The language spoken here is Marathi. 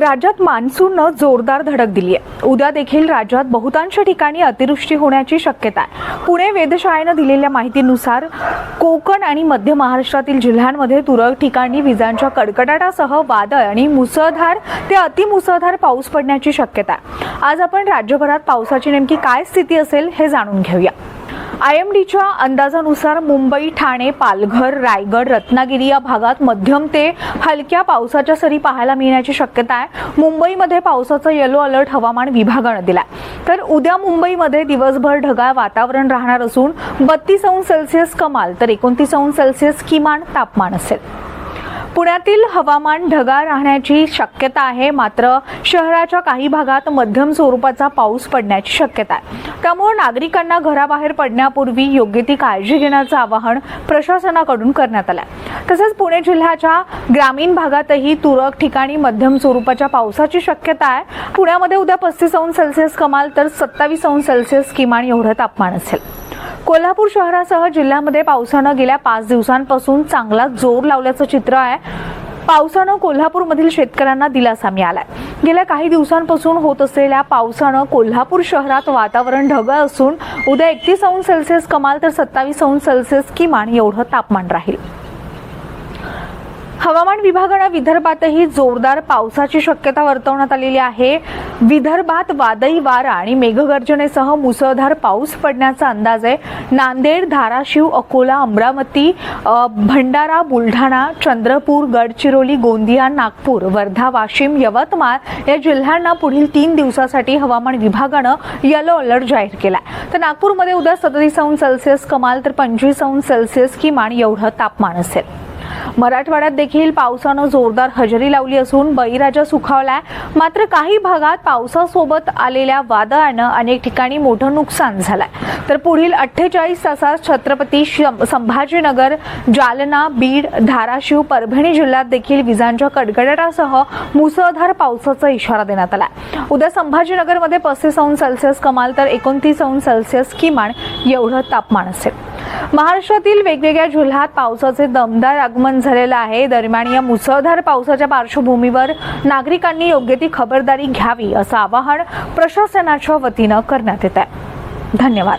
राज्यात मान्सूननं जोरदार धडक दिली आहे. उद्या देखील राज्यात बहुतांश ठिकाणी अतिवृष्टी होण्याची शक्यता आहे. पुणे वेधशाळेनं दिलेल्या माहितीनुसार कोकण आणि मध्य महाराष्ट्रातील जिल्ह्यांमध्ये तुरळक ठिकाणी विजांच्या कडकडाटासह वादळ आणि मुसळधार ते अतिमुसळधार पाऊस पडण्याची शक्यता आहे. आज आपण राज्यभरात पावसाची नेमकी काय स्थिती असेल हे जाणून घेऊया. आय एम डीच्या अंदाजानुसार मुंबई ठाणे पालघर रायगड रत्नागिरी या भागात मध्यम ते हलक्या पावसाच्या सरी पाहायला मिळण्याची शक्यता आहे. मुंबईमध्ये पावसाचा येलो अलर्ट हवामान विभागानं दिलाय. तर उद्या मुंबईमध्ये दिवसभर ढगाळ वातावरण राहणार असून बत्तीस अंश सेल्सिअस कमाल तर एकोणतीस अंश सेल्सिअस किमान तापमान असेल. पुण्यातील हवामान ढगाळ राहण्याची शक्यता आहे. मात्र शहराच्या काही भागात मध्यम स्वरूपाचा पाऊस पडण्याची शक्यता आहे. त्यामुळे नागरिकांना घराबाहेर पडण्यापूर्वी योग्य ती काळजी घेण्याचं आवाहन प्रशासनाकडून करण्यात आलं आहे तसंच पुणे जिल्ह्याच्या ग्रामीण भागातही तुरळक ठिकाणी मध्यम स्वरूपाच्या पावसाची शक्यता आहे. पुण्यामध्ये उद्या पस्तीस अंश सेल्सिअस कमाल तर सत्तावीस अंश सेल्सिअस किमान एवढं तापमान असेल. कोल्हापूर शहरासह जिल्ह्यामध्ये पावसानं गेल्या पाच दिवसांपासून चांगला जोर लावल्याचं चित्र आहे. पावसानं कोल्हापूरमधील शेतकऱ्यांना दिलासा मिळालाय. गेल्या काही दिवसांपासून होत असलेल्या पावसानं कोल्हापूर शहरात वातावरण ढगाळ असून उद्या एकतीस अंश सेल्सिअस कमाल तर सत्तावीस अंश सेल्सिअस किमान एवढं तापमान राहील. हवामान विभागानं विदर्भातही जोरदार पावसाची शक्यता वर्तवण्यात आलेली आहे. विदर्भात वादळी वारा आणि मेघगर्जनेसह मुसळधार पाऊस पडण्याचा अंदाज आहे. नांदेड धाराशिव अकोला अमरावती भंडारा बुलढाणा चंद्रपूर गडचिरोली गोंदिया नागपूर वर्धा वाशिम यवतमाळ या जिल्ह्यांना पुढील तीन दिवसासाठी हवामान विभागानं येलो अलर्ट जाहीर केला तर नागपूरमध्ये उद्या सदतीस अंश सेल्सिअस कमाल तर पंचवीस अंश सेल्सिअस किमान एवढं तापमान असेल. मराठवाड्यात देखील पावसानं जोरदार हजेरी लावली असून बळीराजा सुखावलाय. मात्र काही भागात पावसासोबत आलेल्या वादळानं अनेक ठिकाणी मोठं नुकसान झालंय. तर पुढील अठ्ठेचाळीस तासात छत्रपती संभाजीनगर जालना बीड धाराशिव परभणी जिल्ह्यात देखील विजांच्या कडकडाटासह मुसळधार पावसाचा इशारा देण्यात आला उद्या संभाजीनगरमध्ये पस्तीस अंश सेल्सिअस कमाल तर एकोणतीस अंश सेल्सिअस किमान एवढं तापमान असेल. महाराष्ट्रातील वेगवेगळ्या जिल्ह्यात पावसाचे दमदार आगमन झालेलं आहे. दरम्यान या मुसळधार पावसाच्या पार्श्वभूमीवर नागरिकांनी योग्य ती खबरदारी घ्यावी असं आवाहन प्रशासनाच्या वतीनं करण्यात येत आहे. धन्यवाद.